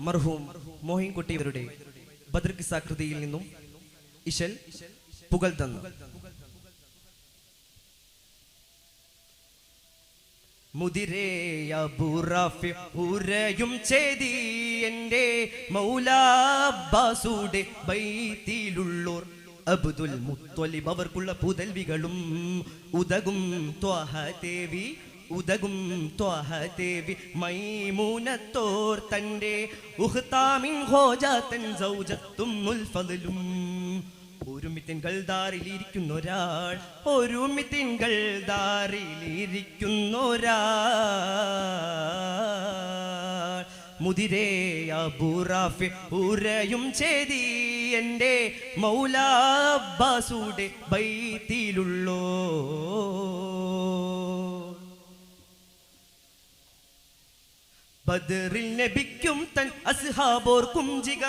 മർഹൂം മോഹിൻകുട്ടിയവരുടെ ബദർ കിസാകൃതിയിൽ നിന്നും ഇശൽ പുകൽ തന്നു. മുതിരേയുറയും ഉരയും ചെയ്തി എന്റെ മൗലാബാസുടെ ബൈത്തിലുള്ളോർ അബ്ദുൽ മുത്തൊലിബ് അവർക്കുള്ള പുതൽവികളും ഉദകും ത്വഹ ദേവി ഉദകും ത്വഹ ദേവി മൈമൂനത്തോർ തന്റെ ഉഹ്താമിൻ ഹോജാത്തൻ സൗജത്തും ഒരാൾ ഒരുമിത്തിൻകൾ ദാറിലിരിക്കുന്നൊരാൾ ഒരുമിത്തിൻകൾ ദാറിലിരിക്കുന്നൊരാൾ. മുദിരേ അബൂറാഫി ഉരയും ചെയ്തി എന്റെ മൗലാബാസുടെ ബൈത്തിലുള്ളോ. ബദറിൽ നബിക്കും തൻ അസ്ഹാബോർക്കും ജിഗമ